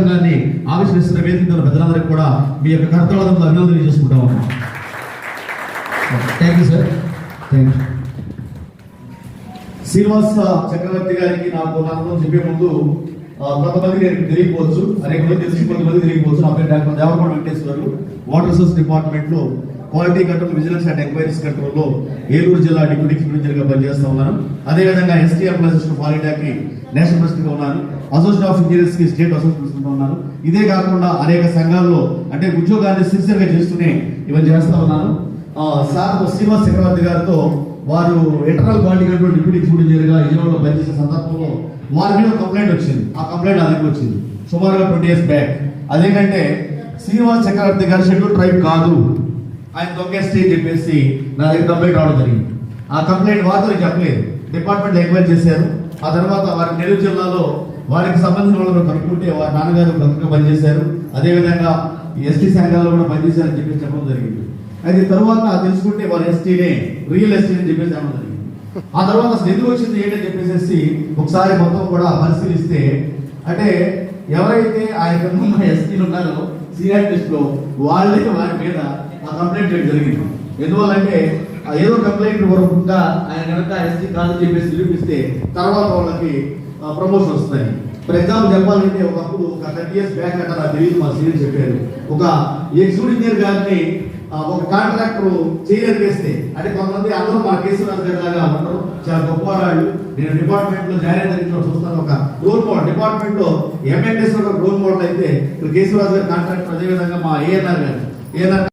సంఘాన్ని ఆవిష్కరిస్తున్న వేదిక మీద ఉన్న పెద్దలందరికీ కూడా మీ యొక్క కర్తవ్యాలను అభినందనలు చేసుకుంటాం thank you sir thank you Srinivasa Chakravarthi గారికి నాకు నాకు చెప్పే ముందు కొంతమంది నేను తెలియకపోవచ్చు అనేక మంది తెలిసి కొంతమంది తెలియకపోవచ్చు. నా పేరు doctor Devarakonda Venkateswaru water resource డిపార్ట్మెంట్లో quality control vigilance and enquiries కంట్రోల్లో ఏలూరు జిల్లా డిప్యూటీ మేనేజర్గా పనిచేస్తా ఉన్నాను. అదేవిధంగా ఎస్టీఎం అసిస్టెంట్ పాలిటాకి నేషనల్ ప్రెసిడెంట్గా ఉన్నాను. అసోసియేషన్ ఆఫ్ ఇంజనీర్స్కి స్టేట్ అసోసియేషన్గా ఉన్నాను. ఇదే కాకుండా అనేక సంఘాల్లో అంటే ఉద్యోగాన్ని సిన్సియర్గా చేస్తూనే ఇవన్నీ చేస్తా ఉన్నాను. సార్ శ్రీనివాస్ చక్రవర్తి గారితో వారు ఇంటర్నల్ క్వాలిటీ కంట్రోల్ డిప్యూటీ ఎగ్జిక్యూటివ్గా విజయవాడలో పనిచేసే సందర్భంలో వారి మీద కంప్లైంట్ వచ్చింది. ఆ కంప్లైంట్ అదే వచ్చింది. సుమారుగా ట్వంటీ ఇయర్స్ బ్యాక్ అదేంటంటే శ్రీనివాస్ చక్రవర్తి గారు షెడ్యూల్ ట్రైబ్ కాదు. ఆయన దొంగేస్తే అని చెప్పేసి నా దగ్గర కంప్లైంట్ రావడం జరిగింది. ఆ కంప్లైంట్ వార్తలు చెప్పలేదు. డిపార్ట్మెంట్ ఎంక్వైరీ చేశారు. ఆ తర్వాత వారి నెల్లూరు జిల్లాలో వారికి సంబంధించిన వాళ్ళు కనుక్కుంటే వారి నాన్నగారు కనుక పనిచేశారు. అదేవిధంగా ఎస్టీ సంఘాల్లో కూడా పనిచేశారని చెప్పి చెప్పడం జరిగింది. అయితే తర్వాత తెలుసుకుంటే వారు ఎస్టీనే రియల్ ఎస్టీ అని చెప్పేసి చెప్పడం జరిగింది. ఆ తర్వాత అసలు ఎందుకు వచ్చింది ఏంటని చెప్పేసి ఒకసారి మొత్తం కూడా పరిశీలిస్తే అంటే ఎవరైతే ఆ యొక్క ఎస్టీలు ఉన్నారో సీనియర్ లిస్ట్లో వాళ్ళే వారి మీద ఆ కంప్లైంట్ చేయడం జరిగింది. ఎందువల్లంటే ఆ ఏదో కంప్లైంట్ వరకుగా ఆయన కనుక ఎస్టీ కాదని చెప్పేసి నిరూపిస్తే తర్వాత వాళ్ళకి ప్రమోషన్ వస్తాయి. ఫర్ ఎగ్జాంపుల్ చెప్పాలంటే ఒకప్పుడు ఒక థర్టీ ఇయర్స్ బ్యాక్ అంటే నాకు తెలియదు మా సీనియర్ చెప్పారు. ఒక ఎగ్జిక్యూటివ్ ఇంజనీర్ గారిని ఒక కాంట్రాక్టర్ చేయలేదు వేస్తే అంటే కొంతమంది అందరూ మా కేసీఆర్ గారి లాగా ఉంటారు చాలా గొప్పవాళ్ళు. నేను డిపార్ట్మెంట్లో జాయిన్ అయిన చూస్తాను. ఒక రోల్ మోడల్ డిపార్ట్మెంట్లో ఎంఎన్ఎస్ ఒక రోల్ మోడల్ అయితే ఇక్కడ కేసీఆర్ గారి కాంట్రాక్టర్ అదేవిధంగా మా ఏఎన్ఆర్ గారు. ఏఎన్ఆర్